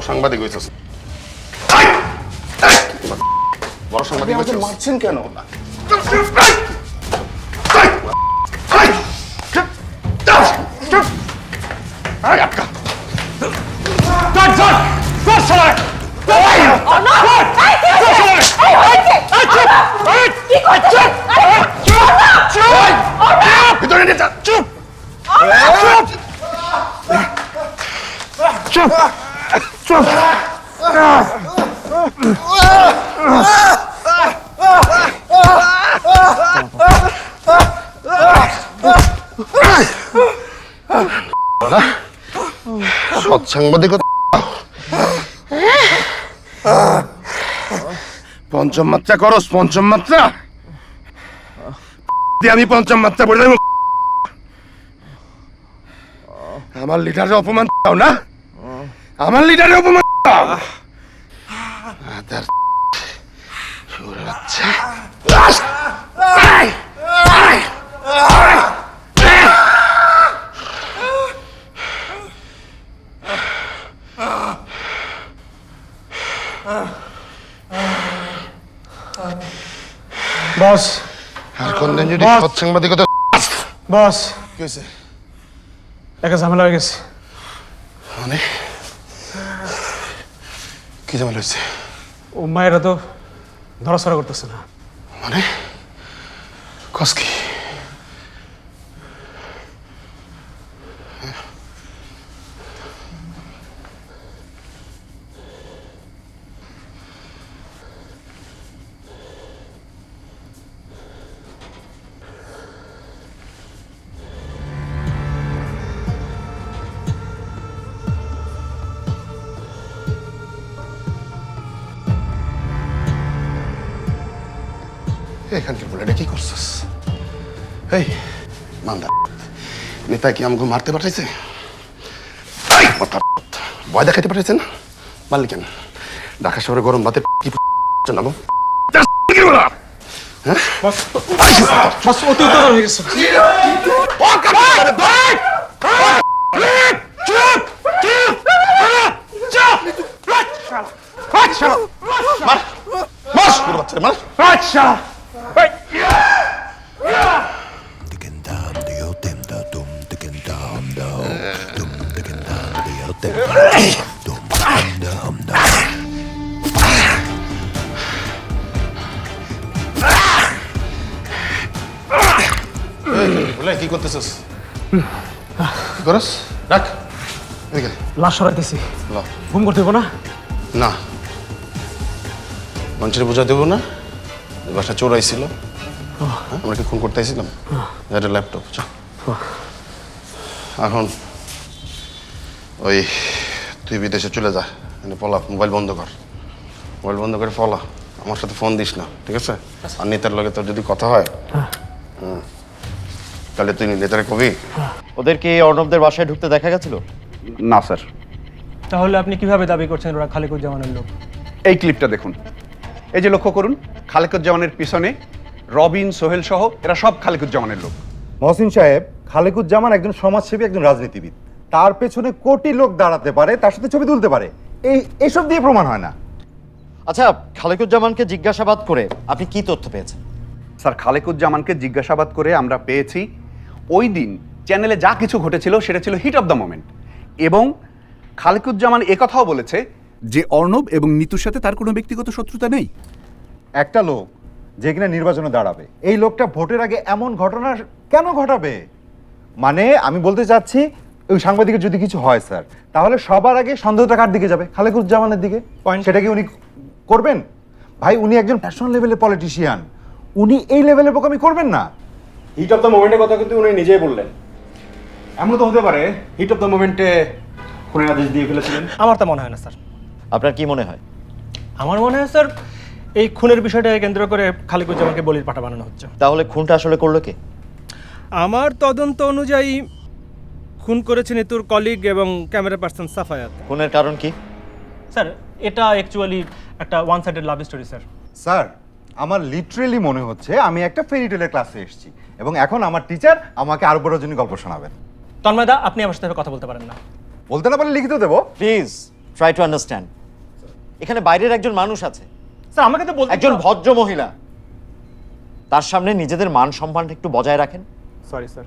বড় সাংবাদিক হয়েছিস বড় সাংবাদিক হয়েছিস মারছেন কেন? ভিতরে চুপ। সৎ সাংবাদিকতা পঞ্চম মাত্রা করস পঞ্চম মাত্রা দিয়ে আমি পঞ্চম মাত্রা পড়ে যাবো আমার লিডারের অপমান দাও না আমার লিডারের অপমান আদার শুয়োরের বস। আর কোনদিন যদি বাস। সৎ সাংবাদিকতা বস। কি হয়েছে? একটা ঝামেলা হয়ে গেছে। মানে? কি ঝামেলা হয়েছে ও মায়েরা তো ধরাছড়া করতেছে না মানে কস কি এখানকার বলে কি করছিস? এই মান্দা নেতা কি আমাকে মারতে পাঠাইছে? ভয় দেখাইতে পাঠাইছে না? মারলি কেন? ঢাকা শহরে গরম রাতে কি অতি উত্তর হয়ে? বলে কি করতেছিস? কি করস? রাখ। এদিকে লাশ সরাইতেছি। ল। ঘুম করতে হইব না? না। মানুষের বোঝা দেবো না। বাসা চোর আইছিল আমরা কি খুন করতে আইছিলাম? এটা ল্যাপটপ এখন ওই তুই বিদেশে চলে যা। মানে পলা মোবাইল বন্ধ কর। মোবাইল বন্ধ করে পলা। আমার সাথে ফোন দিস না ঠিক আছে? আর নেতার লগে তোর যদি কথা হয় হুম, তাহলে তুই নেতারে কবি। ওদেরকে এই অর্ণবদের বাসায় ঢুকতে দেখা গেছিল? না স্যার। তাহলে আপনি কীভাবে দাবি করছেন ওরা খালিকুজ্জামানের লোক? এই ক্লিপটা দেখুন। এই যে লক্ষ্য করুন খালেকুজ্জামানের পিছনে রবিন সোহেল সহ এরা সব খালেকুজ্জামানের লোক। মহসিন সাহেব খালেকুজ্জামান একজন সমাজসেবী একজন রাজনীতিবিদ। তার পেছনে কোটি লোক দাঁড়াতে পারে তার সাথে ছবি তুলতে পারে। এই এসব দিয়ে প্রমাণ হয় না। আচ্ছা খালেকুজ্জামানকে জিজ্ঞাসাবাদ করে আপনি কি তথ্য পেয়েছেন? স্যার খালেকুজ্জামানকে জিজ্ঞাসাবাদ করে আমরা পেয়েছি ওই দিন চ্যানেলে যা কিছু ঘটেছিল সেটা ছিল হিট অফ দ্য মোমেন্ট। এবং খালেকুজ্জামান একথাও বলেছে যে অর্ণব এবং নিতুর সাথে তার কোনো ব্যক্তিগত শত্রুতা নেই। একটা লোক যে কিনা নির্বাচনে দাঁড়াবে এই লোকটা ভোটের আগে এমন ঘটনা কেন ঘটাবে? মানে আমি বলতে চাচ্ছি ওই সাংবাদিকের যদি কিছু হয় স্যার তাহলে সবার আগে সন্দেহটা কার দিকে যাবে? খালেকুজ্জামানের দিকে. সেটা কি উনি করবেন? ভাই উনি একজন ন্যাশনাল লেভেলের পলিটিশিয়ান উনি এই লেভেলের বোকামি করবেন না? হিট অফ দ্য মোমেন্টের কথা কিন্তু উনি নিজেই বললেন। এমন তো হতে পারে হিট অফ দ্য মোমেন্টে খুনের আদেশ দিয়ে ফেলেছিলেন। আমার তা মনে হয় না স্যার। আপনার কি মনে হয়? আমার মনে হয় স্যার এই খুনের বিষয়টাকে কেন্দ্র করে খালিকুজ্জামানকে বলির পাঠা বানানো হচ্ছে। তাহলে খুনটা আসলে করল কে? আমার তদন্ত অনুযায়ী খুন করেছেন তোর কলিগ এবং ক্যামেরা পার্সন সাফায়াত। খুনের কারণ কি? স্যার এটা অ্যাকচুয়ালি একটা one sided love story sir. Sir আমার লিটারেলি মনে হচ্ছে আমি একটা ফেরি টেলের ক্লাসে এসেছি এবং এখন আমার টিচার আমাকে আরও বড় জন্য গল্প শোনাবেন। তন্ময়দা আপনি আমার সাথে কথা বলতে পারেন না। বলতে না পারলে লিখিত দেবো। প্লিজ ট্রাই টু আন্ডারস্ট্যান্ড এখানে বাইরের একজন মানুষ আছে। স্যার আমাকে তো বলতে একজন ভদ্র মহিলা তার সামনে নিজেদের মান সম্মানটা একটু বজায় রাখেন। Sorry sir